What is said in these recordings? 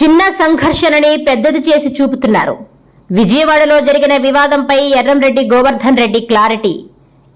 చిన్న సంఘర్షణని పెద్దది చేసి చూపుతున్నారు. విజయవాడలో జరిగిన వివాదంపై ఎర్రంరెడ్డి గోవర్ధన్ రెడ్డి క్లారిటీ.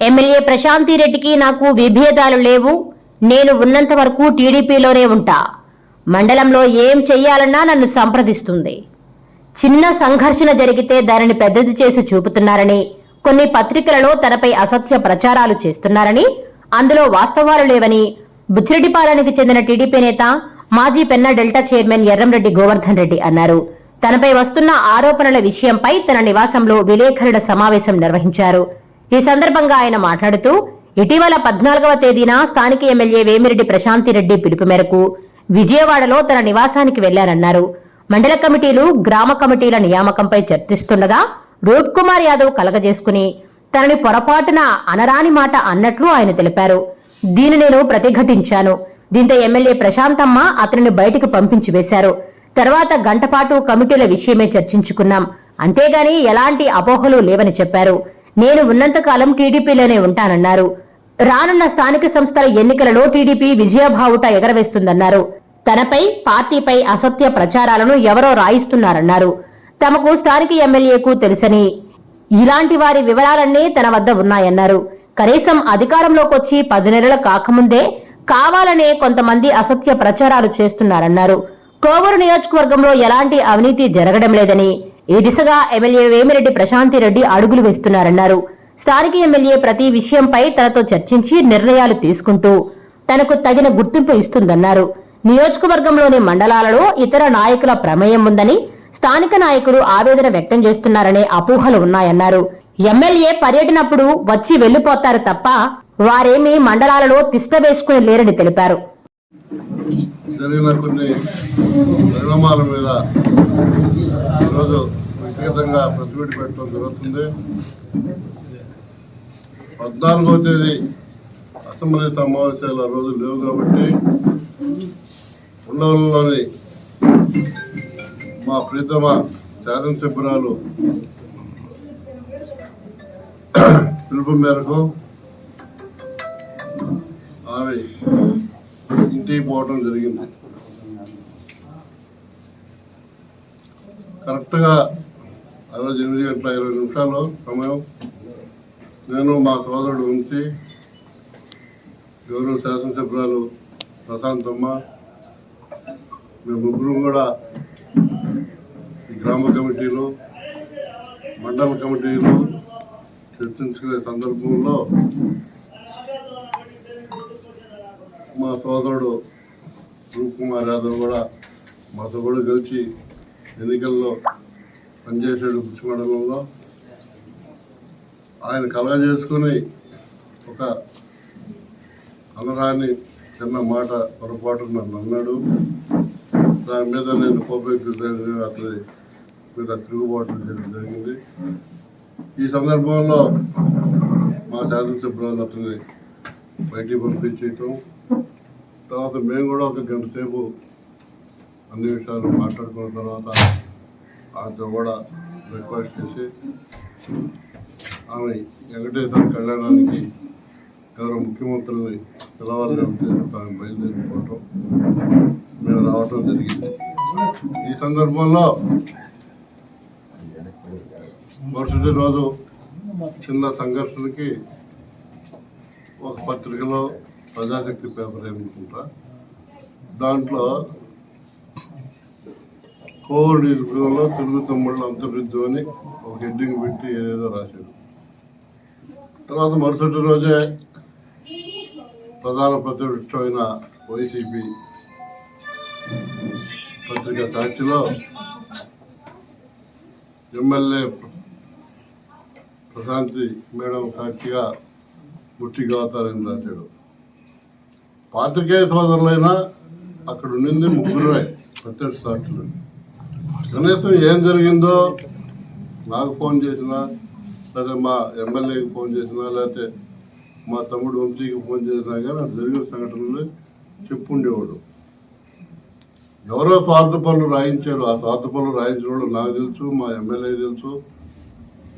ఎమ్మెల్యే ప్రశాంతి రెడ్డికి నాకు విభేదాలు లేవు. నేను ఉన్నంత వరకు టీడీపీలోనే ఉంటా. మండలంలో ఏం చెయ్యాలన్నా నన్ను సంప్రదిస్తుంది. చిన్న సంఘర్షణ జరిగితే దానిని పెద్దది చేసి చూపుతున్నారని కొన్ని పత్రికలలో తనపై అసత్య ప్రచారాలు చేస్తున్నారని అందులో వాస్తవాలు లేవని బుచ్చిరెడ్డిపాలెనికి చెందిన టీడీపీ నేత మాజీ పెన్నా డెల్టా చైర్మన్ ఎర్రంరెడ్డి గోవర్ధన్ రెడ్డి అన్నారు. తనపై వస్తున్న ఆరోపణల విషయంపై తన నివాసంలో విలేకరుల సమావేశం నిర్వహించారు. ఈ సందర్భంగా ఆయన మాట్లాడుతూ ఇటీవల పద్నాలుగవ తేదీన స్థానిక ఎమ్మెల్యే వేమిరెడ్డి ప్రశాంతిరెడ్డి పిలుపు మేరకు విజయవాడలో తన నివాసానికి వెళ్ళారన్నారు. మండల కమిటీలు గ్రామ కమిటీల నియామకంపై చర్చిస్తుండగా రూప్ కుమార్ యాదవ్ కలగజేసుకుని తనని పొరపాటున అనరాని మాట అన్నట్లు ఆయన తెలిపారు. దీని నేను ప్రతిఘటించాను. దీంతో ఎమ్మెల్యే ప్రశాంతమ్మ అతనిని బయటికి పంపించి వేశారు. తర్వాత గంటపాటు కమిటీల విషయమే చర్చించుకున్నాం. అంతేగాని ఎలాంటి అపోహలు లేవని చెప్పారు. నేను ఉన్నంతకాలం టీడీపీలోనే ఉంటానన్నారు. రానున్న స్థానిక సంస్థల ఎన్నికలలో టీడీపీ విజయభావుట ఎగరవేస్తుందన్నారు. తనపై పార్టీపై అసత్య ప్రచారాలను ఎవరో రాయిస్తున్నారన్నారు. తమకు స్థానిక ఎమ్మెల్యేకు తెలుసని. ఇలాంటి వారి వివరాలన్నీ తన వద్ద ఉన్నాయన్నారు. కనీసం అధికారంలోకి వచ్చి పది నెలలు కాకముందే కావాలనే కొంతమంది అసత్య ప్రచారాలు చేస్తున్నారన్నారు. కోవూరు నియోజకవర్గంలో ఎలాంటి అవినీతి జరగడం లేదని ఈ దిశగా ఎమ్మెల్యే వేమిరెడ్డి ప్రశాంతి రెడ్డి అడుగులు వేస్తున్నారన్నారు. స్థానిక ఎమ్మెల్యే ప్రతి విషయంపై తనతో చర్చించి నిర్ణయాలు తీసుకుంటూ తనకు తగిన గుర్తింపు ఇస్తుందన్నారు. నియోజకవర్గంలోని మండలాలలో ఇతర నాయకుల ప్రమేయం ఉందని స్థానిక నాయకులు ఆవేదన వ్యక్తం చేస్తున్నారనే అపోహలు ఉన్నాయన్నారు. ఎమ్మెల్యే పర్యటనప్పుడు వచ్చి వెళ్ళిపోతారు తప్ప వారేమీ మండలాలలో తిష్ట వేసుకుని లేరని తెలిపారు. జరిగిన కొన్ని పరిణామాల మీద ఈరోజు వ్యక్తిగతంగా ప్రెస్ పెట్టడం జరుగుతుంది. పద్నాలుగో తేదీ అసెంబ్లీ సమావేశాలు ఆ రోజు లేవు కాబట్టి ఉండవల్లిలోని మా ప్రీతమ శాసనసభ్యురాలు పిలుపు మేరకు ఆమె ఇంటికి పోవడం జరిగింది. కరెక్ట్గా ఆ ఎనిమిది గంటల ఇరవై నిమిషాలు సమయం నేను మా సోదరుడు ఉంచి గౌరవ శాసనసభ్యురాలు ప్రశాంతమ్మ మేము ముగ్గురు కూడా ఈ గ్రామ కమిటీలు మండల కమిటీలు చర్చించుకునే సందర్భంలో మా సోదరుడు రూప్ కుమార్ యాదవ్ కూడా మాతో కూడా కలిసి ఎన్నికల్లో పనిచేసాడు కృషి మండలంలో. ఆయన కలగ చేసుకుని ఒక అనరాని చిన్న మాట పొరపాటు నన్ను అన్నాడు. దాని మీద నేను కోపేక్ష అతని మీద తిరుగుబాటు చేయడం జరిగింది. ఈ సందర్భంలో మా శాసనసభ్యులు అతన్ని బయటికి పంపించేయటం తర్వాత మేము కూడా ఒక గంట సేపు అన్ని విషయాలు మాట్లాడుకున్న తర్వాత ఆమెతో కూడా రిక్వెస్ట్ చేసి ఆమె వెంకటేశ్వర కళ్యాణానికి గౌరవ ముఖ్యమంత్రుల్ని పిలవాలని ఉద్దేశంతో ఆమె బయలుదేరిపోవటం మేము రావటం జరిగింది. ఈ సందర్భంలో మరుసటి రోజు చిన్న సంఘర్షణకి ఒక పత్రికలో ప్రజాశక్తి పేపర్ ఏమనుకుంటా? దాంట్లో కోవిడ్ నిరుపయోగంలో తెలుగు తమ్ముళ్ళు అంతర్వృద్ధి అని ఒక హెడ్డింగ్ పెట్టి ఏదేదో రాశాడు తర్వాత మరుసటి రోజే ప్రధాన ప్రతిపక్షమైన వైసీపీ పత్రిక సాక్షిలో ఎమ్మెల్యే ప్రశాంతి మేడం సాక్షిగా ముట్టి అవుతారని రాశాడు పాత్రికేయ సోదరులైనా అక్కడ ఉండింది ముగ్గురే ప్రత్యక్ష సాక్షులు. కనీసం ఏం జరిగిందో నాకు ఫోన్ చేసినా లేదా మా ఎమ్మెల్యేకి ఫోన్ చేసినా లేకపోతే మా తమ్ముడు వంశీకి ఫోన్ చేసినా కానీ అది జరిగిన సంఘటనలు చెప్పుండేవాడు. ఎవరో స్వార్థ పనులు రాయించారు. ఆ స్వార్థ పనులు రాయించిన వాళ్ళు నాకు తెలుసు మా ఎమ్మెల్యే తెలుసు.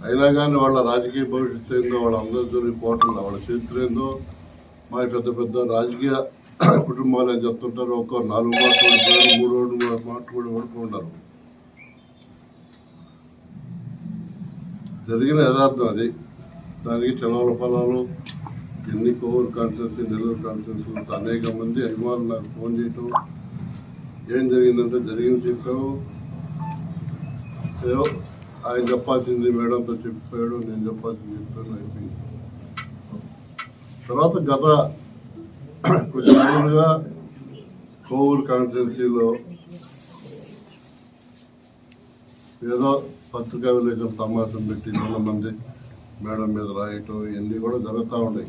అయినా కానీ వాళ్ళ రాజకీయ భవిష్యత్తు ఏందో వాళ్ళ అందరూ జరిగిపోవటం వాళ్ళ చరిత్ర ఏందో మా పెద్ద పెద్ద రాజకీయ కుటుంబాలు అని చెప్తుంటారు ఒక్కో నాలుగు మాటలు ఓడిపోయారు మూడు రెండు మాటలు కూడా ఓడిపోయినారు జరిగిన యథార్థం అది. దానికి చలవల ఫలాలు ఎన్ని కోవర్ కాన్ఫరెన్స్ నెల్లూరు కాన్ఫరెన్స్ అనేక మంది అభిమానులు నాకు ఫోన్ చేయటం. ఏం జరిగిందంటే జరిగింది చెప్పాము ఏదో ఆయన చెప్పాల్సింది మేడంతో చెప్పాడు నేను చెప్పాల్సింది చెప్పాను అయిపోయింది. తర్వాత గత కొంచెం రోజులుగా కోవూరు కాన్స్టిట్యున్సీలో ఏదో పత్రికా విలేకరుల సమావేశం పెట్టి వంద మంది మేడం మీద రాయటం ఇవన్నీ కూడా జరుగుతూ ఉన్నాయి.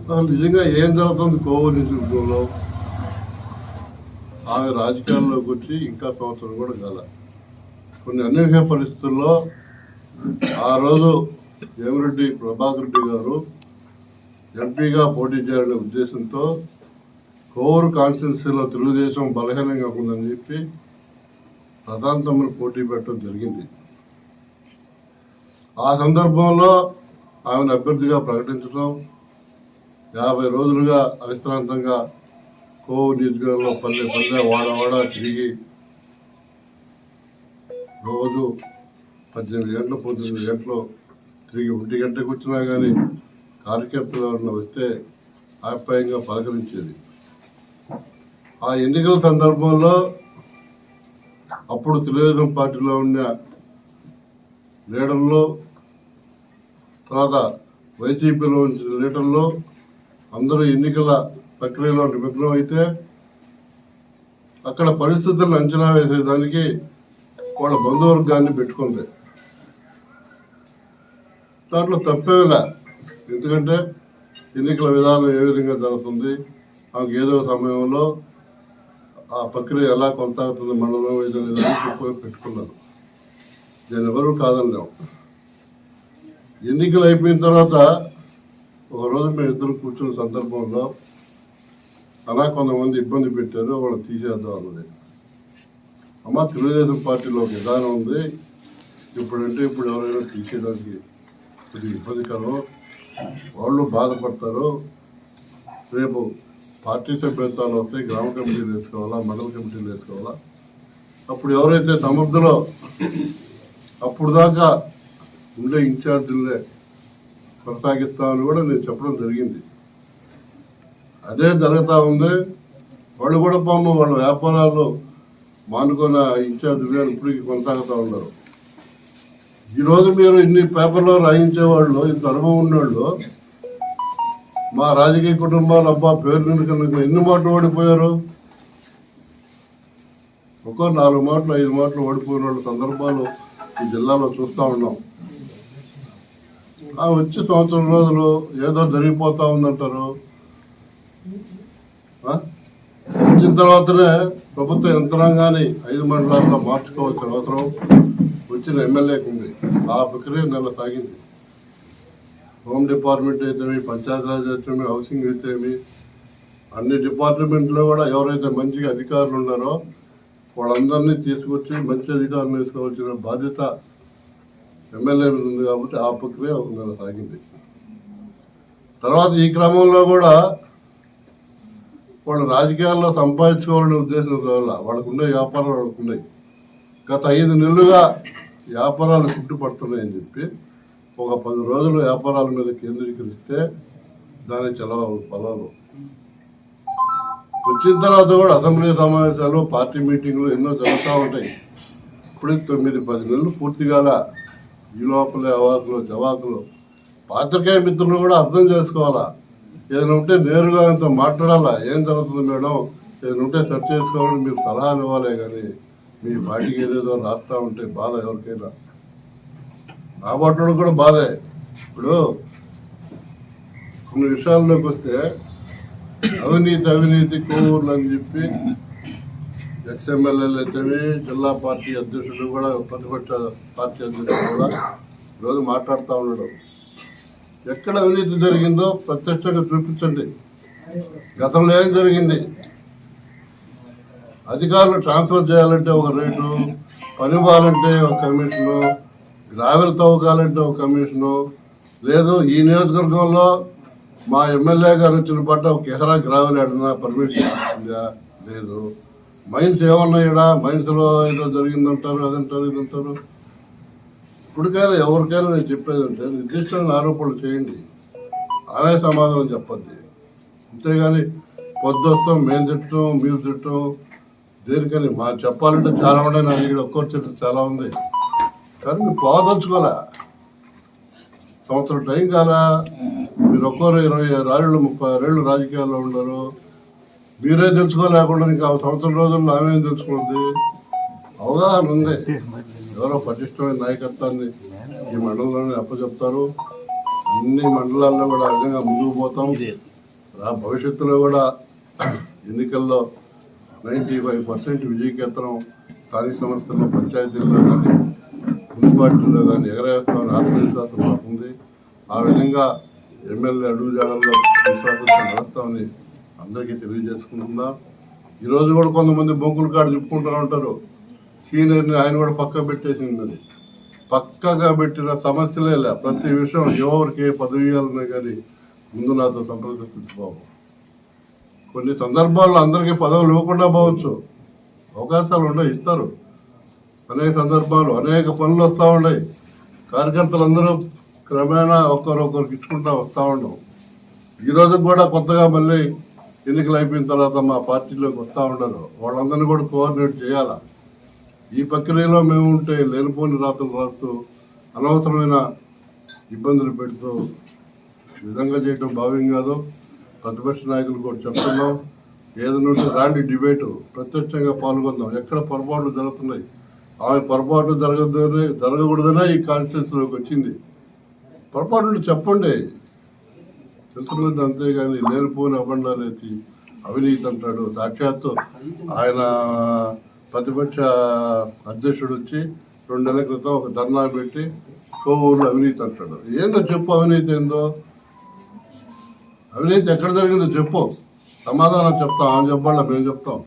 అసలు నిజంగా ఏం జరుగుతుంది కోవూరు నియోజకవర్గంలో? ఆమె రాజకీయాల్లోకి వచ్చి ఇంకా సంవత్సరం కూడా కాల. కొన్ని అన్వేషణ పరిస్థితుల్లో ఆ రోజు వేమిరెడ్డి ప్రభాకర్ రెడ్డి గారు ఎంపీగా పోటీ చేయాలనే ఉద్దేశంతో కోవూరు కాన్స్టిట్యున్సీలో తెలుగుదేశం బలహీనంగా ఉందని చెప్పి ప్రధాన తమ్ముడు పోటీ పెట్టడం జరిగింది. ఆ సందర్భంలో ఆమెను అభ్యర్థిగా ప్రకటించడం యాభై రోజులుగా అవిశ్రాంతంగా కోవూరు నియోజకవర్గంలో పల్లె పల్లె వాడవాడ తిరిగి రోజు పద్దెనిమిది గంటలు పంతొమ్మిది గంటలు తిరిగి ఒంటి గంటకు వచ్చినా కానీ కార్యకర్తలు ఎవరన్నా వస్తే ఆప్యాయంగా పలకరించేది. ఆ ఎన్నికల సందర్భంలో అప్పుడు తెలుగుదేశం పార్టీలో ఉన్న లీడర్లు తర్వాత వైసీపీలో ఉంచిన లీడర్లు అందరూ ఎన్నికల ప్రక్రియలో నిమగ్నం అయితే అక్కడ పరిస్థితులను అంచనా వేసేదానికి వాళ్ళ బంధువర్గాన్ని పెట్టుకుంది. దాంట్లో తప్పేలా ఎందుకంటే ఎన్నికల విధానం ఏ విధంగా జరుగుతుంది ఆమెకు ఏదో సమయంలో ఆ ప్రక్రియ ఎలా కొనసాగుతుంది మండలం ఏదో లేదని పెట్టుకున్నారు నేను ఎవరు కాదన్నాం ఎన్నికలు అయిపోయిన తర్వాత ఒకరోజు మేము ఇద్దరు కూర్చున్న సందర్భంలో అలా కొంతమంది ఇబ్బంది పెట్టారు వాళ్ళని తీసేద్దాం అన్నది. అమ్మ తెలుగుదేశం పార్టీలో ఒక విధానం ఉంది. ఇప్పుడంటే ఇప్పుడు ఎవరైనా తీసేయడానికి ఇది ఇబ్బందికరం. వాళ్ళు బాధపడతారు రేపు పార్టీ సభ్యత్వాలు వస్తాయి గ్రామ కమిటీలు వేసుకోవాలా మండల కమిటీలు వేసుకోవాలా? అప్పుడు ఎవరైతే సమర్థులో అప్పుడు దాకా ఉండే ఇన్ఛార్జీలే కొనసాగిస్తామని కూడా నేను చెప్పడం జరిగింది. అదే జరుగుతూ ఉంది. వాళ్ళు కూడా పాము వాళ్ళ వ్యాపారాలు మానుకున్న ఇన్ఛార్జీలుగా ఇప్పటికీ కొనసాగుతూ ఉన్నారు. ఈరోజు మీరు ఇన్ని పేపర్లో రాయించే వాళ్ళు ఇంత అనుభవం ఉన్నవాళ్ళు మా రాజకీయ కుటుంబాలు అబ్బా పేరు నిండుకున్న ఎన్ని మాటలు ఓడిపోయారు? ఒక్కో నాలుగు మాటలు ఐదు మాటలు ఓడిపోయిన వాళ్ళ సందర్భాలు ఈ జిల్లాలో చూస్తూ ఉన్నాం. ఆ వచ్చే సంవత్సరం రోజులు ఏదో జరిగిపోతా ఉందంటారు. వచ్చిన తర్వాతనే ప్రభుత్వ యంత్రాంగాన్ని ఐదు మండలాల్లో మార్చుకోవాల్సిన అవసరం వచ్చిన ఎమ్మెల్యేకి ఉంది. ఆ ప్రక్రియ నెల సాగింది. హోమ్ డిపార్ట్మెంట్ అయితేమి పంచాయతీరాజ్ అయితేమి హౌసింగ్ అయితేమి అన్ని డిపార్ట్మెంట్లో కూడా ఎవరైతే మంచిగా అధికారులు ఉన్నారో వాళ్ళందరినీ తీసుకొచ్చి మంచి అధికారులు తీసుకోవాల్సిన బాధ్యత ఎమ్మెల్యే ఉంది కాబట్టి ఆ ప్రక్రియ ఒక నెల సాగింది. తర్వాత ఈ క్రమంలో కూడా వాళ్ళు రాజకీయాల్లో సంపాదించుకోవాలనే ఉద్దేశం వల్ల వాళ్ళకు వ్యాపారాలు వాళ్ళకు ఉన్నాయి గత ఐదు నెలలుగా వ్యాపారాలు చుట్టుపడుతున్నాయని చెప్పి ఒక పది రోజులు వ్యాపారాల మీద కేంద్రీకరిస్తే దాని చలవ ఫలాలు. వచ్చిన తర్వాత కూడా అసెంబ్లీ సమావేశాలు పార్టీ మీటింగ్లు ఎన్నో జరుగుతూ ఉంటాయి. ఇప్పుడు తొమ్మిది పది నెలలు పూర్తిగాల ఈ లోపల అవాకులు జవాకులు. పాత్రికేయ మిత్రులు కూడా అర్థం చేసుకోవాలా? ఏదైనా ఉంటే నేరుగా అంత మాట్లాడాలా? ఏం జరుగుతుంది మేడం? ఏదైనా ఉంటే సెర్చ్ చేసుకోవాలని మీరు సలహా ఇవ్వాలే కానీ మీ పార్టీకి ఏదేదో రాస్తా ఉంటే బాధ ఎవరికైనా. నా మాట్లాడడం కూడా బాధే. ఇప్పుడు కొన్ని విషయాల్లోకి వస్తే అవినీతి అవినీతి కోవూర్లు అని చెప్పి ఎక్స్ఎమ్మెల్యేలు అయితేవి జిల్లా పార్టీ అధ్యక్షుడు కూడా ప్రతిపక్ష పార్టీ అధ్యక్షుడు కూడా ఈరోజు మాట్లాడుతూ ఉండడం ఎక్కడ అవినీతి జరిగిందో ప్రత్యక్షంగా చూపించండి. గతంలో ఏం జరిగింది? అధికారులు ట్రాన్స్ఫర్ చేయాలంటే ఒక రేటు పని ఇవ్వాలంటే ఒక కమిషను గ్రావెల్ తవ్వకాలంటే ఒక కమిషను. లేదు ఈ నియోజకవర్గంలో మా ఎమ్మెల్యే గారు వచ్చిన పట్ల ఒక ఎకరా గ్రావెల్ ఆడినా పర్మిషన్ లేదు. మైన్స్ ఏమన్నాయడా? మైన్స్లో ఏదో జరిగిందంటారు అదంటారు ఇదంటారు. ఇప్పటికైనా ఎవరికైనా నేను చెప్పేది అంటే నిర్దిష్టమైన ఆరోపణలు చేయండి. అలాగే సమాధానం చెప్పద్ది అంతేగాని పొద్దుస్తాం మేము తిట్టడం మీరు తిట్టడం దేనికని మా చెప్పాలంటే చాలా ఉన్నాయి. నా ఇక్కడ ఒక్కరు చెట్టు చాలా ఉంది. కానీ మీరు పోదలుచుకోలే సంవత్సరం టైం కాదా మీరు ఒక్కరు ఇరవై ఆరేళ్ళు ముప్పై ఆరేళ్ళు రాజకీయాల్లో ఉండరు మీరే తెలుసుకోలేకుండా ఇంకా సంవత్సరం రోజుల్లో ఆమె తెలుసుకుంది? అవగాహన ఉంది. ఎవరో పటిష్టమైన నాయకత్వాన్ని ఈ మండలంలోనే అప్పచెప్తారు. అన్ని మండలాల్లో కూడా విధంగా ముందుకు పోతాం. రా భవిష్యత్తులో కూడా ఎన్నికల్లో నైంటీ ఫైవ్ పర్సెంట్ విజయకేతనం స్థానిక సంస్థల్లో పంచాయతీల్లో కానీ మున్సిపాలిటీలో కానీ ఎగరేస్తామని ఆత్మవిశ్వాసం మాకుంది ఆ విధంగా ఎమ్మెల్యే అడుగు జాగాల్లో విశ్వాసంతో నడుస్తామని అందరికీ తెలియజేసుకుంటున్నాం. ఈరోజు కూడా కొంతమంది బొంకులు కాడు చెప్పుకుంటూ ఉంటారు. సీనియర్ని ఆయన కూడా పక్క పెట్టేసింది పక్కగా పెట్టిన సమస్యలే లే. ప్రతి విషయం ఎవరికి ఏ పదవి ఇవ్వాలన్నా కానీ ముందు నాతో సంప్రదిస్తుంది బాబు. కొన్ని సందర్భాల్లో అందరికీ పదవులు ఇవ్వకుండా పోవచ్చు. అవకాశాలు ఉన్నాయి ఇస్తారు. అనేక సందర్భాలు అనేక పనులు వస్తూ ఉన్నాయి కార్యకర్తలు అందరూ క్రమేణా ఒక్కరొకరికి ఇచ్చుకుంటా వస్తూ ఉండవు ఈరోజు కూడా కొత్తగా మళ్ళీ ఎన్నికలు అయిపోయిన తర్వాత మా పార్టీలోకి వస్తూ ఉండరు. వాళ్ళందరినీ కూడా కోఆర్డినేట్ చేయాలా? ఈ ప్రక్రియలో మేము ఉంటే లేనిపోని రాతలు రాస్తూ అనవసరమైన ఇబ్బందులు పెడుతూ విధంగా చేయడం భావ్యం కాదు. ప్రతిపక్ష నాయకులు కూడా చెప్తున్నాం. ఏదైనా రాండి డిబేటు. ప్రత్యక్షంగా పాల్గొందాం. ఎక్కడ పొరపాట్లు జరుగుతున్నాయి? ఆమె పొరపాట్లు జరగదనే జరగకూడదనే ఈ కాన్స్టిట్యూన్సీలోకి వచ్చింది. పొరపాట్లు చెప్పండి. తెలుసుకున్నది అంతేగాని లేనిపోని అబండాలు ఎత్తి అవినీతి అంటాడు. సాక్షాత్తు ఆయన ప్రతిపక్ష అధ్యక్షుడు వచ్చి రెండు నెలల క్రితం ఒక ధర్నా పెట్టి కోవూరులో అవినీతి అంటాడు. ఏందో చెప్పు అవినీతి ఏందో? అవినీతి ఎక్కడ జరిగిందో చెప్పు. సమాధానం చెప్తాం ఆమె చెప్పాలా మేము చెప్తాం.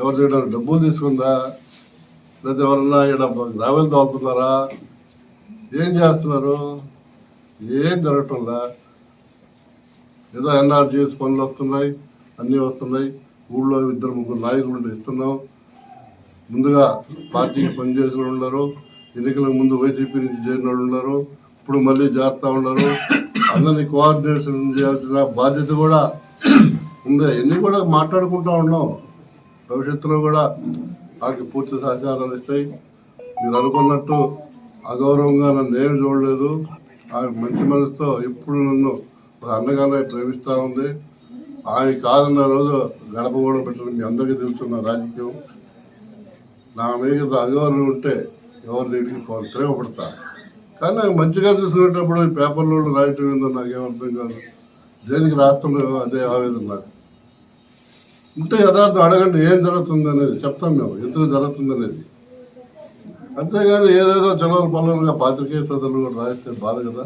ఎవరి దగ్గర డబ్బులు తీసుకుందా? లేదా ఎవరన్నా ఇక్కడ గ్రావెల్ తోలుతున్నారా ఏం చేస్తున్నారు? ఏం జరగటంలా? ఏదో ఎన్ఆర్జీఎస్ పనులు వస్తున్నాయి అన్నీ వస్తున్నాయి. ఊళ్ళో ఇద్దరు ముగ్గురు నాయకులు ఇస్తున్నాం. ముందుగా పార్టీకి పనిచేసిన ఉన్నారు. ఎన్నికల ముందు వైసీపీ నుంచి చేరిన వాళ్ళు ఉన్నారు. ఇప్పుడు మళ్ళీ జాగ్రత్త ఉన్నారు. అందరినీ కోఆర్డినేషన్ చేయాల్సిన బాధ్యత కూడా ఉంది. ఎన్ని కూడా మాట్లాడుకుంటా ఉన్నాం. భవిష్యత్తులో కూడా నాకు పూర్తి సహకారాలు ఇస్తాయి. మీరు అనుకున్నట్టు అగౌరవంగా నన్ను ఏం చూడలేదు. ఆమె మంచి మనసుతో ఎప్పుడు నన్ను ఒక అన్నగానే ప్రేమిస్తూ ఉంది. ఆమె కాదన్న రోజు గడప కూడా పెట్టడం మీ అందరికీ తెలుస్తున్న రాజకీయం. నా మీద అగౌరవం ఉంటే ఎవరి దగ్గరికి ప్రేమపడతా కానీ నాకు మంచిగా చూసుకునేటప్పుడు ఈ పేపర్లో రాయటం ఏందో నాకేం కాదు. దేనికి రాస్తున్నాయో అదే ఆవేదన నాకు? ఉంటే యథార్థం అడగండి ఏం జరుగుతుంది అనేది చెప్తాం మేము ఎందుకు జరుగుతుంది అనేది. అంతేగాని ఏదేదో చలవలు పనులుగా పాత్రికేయ సోదరులు కూడా రాస్తే బాధ కదా.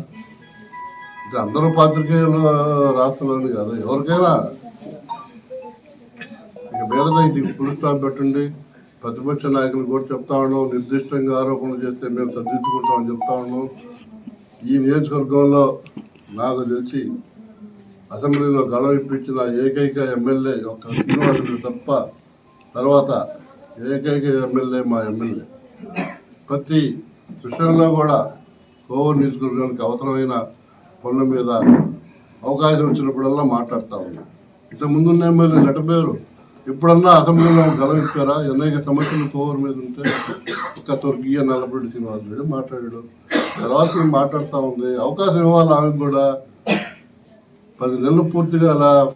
ఇది అందరూ పాత్రికేయులు రాస్తున్నారని కాదు ఎవరికైనా. ఇక మీద ఇది ఫుల్ స్టాప్ పెట్టండి. ప్రతిపక్ష నాయకులు కూడా చెప్తా ఉన్నాం నిర్దిష్టంగా ఆరోపణలు చేస్తే మేము సర్దిద్దుకుంటామని చెప్తా ఉన్నాం. ఈ నియోజకవర్గంలో నాకు తెలిసి అసెంబ్లీలో గళం ఇప్పించిన ఏకైక ఎమ్మెల్యే ఒక శ్రీనివాసుడు తప్ప తర్వాత ఏకైక ఎమ్మెల్యే మా ఎమ్మెల్యే. ప్రతి విషయంలో కూడా కోవూరు నియోజకవర్గానికి అవసరమైన పనుల మీద అవకాశం వచ్చినప్పుడల్లా మాట్లాడుతూ ఉన్నాం. ఇంత ముందున్న ఎమ్మెల్యే గటబేరు ఎప్పుడన్నా అసెంబ్లీలో గలం ఇచ్చారా? అనేక సమస్యలు కోవూరు మీద ఉంటే ఒక తొర్గియ నలబడి రెడ్డి మాట్లాడాడు. తర్వాత మాట్లాడుతూ ఉంది? అవకాశం ఇవ్వాలి ఆమెకు కూడా? పది నెలలు పూర్తిగా అలా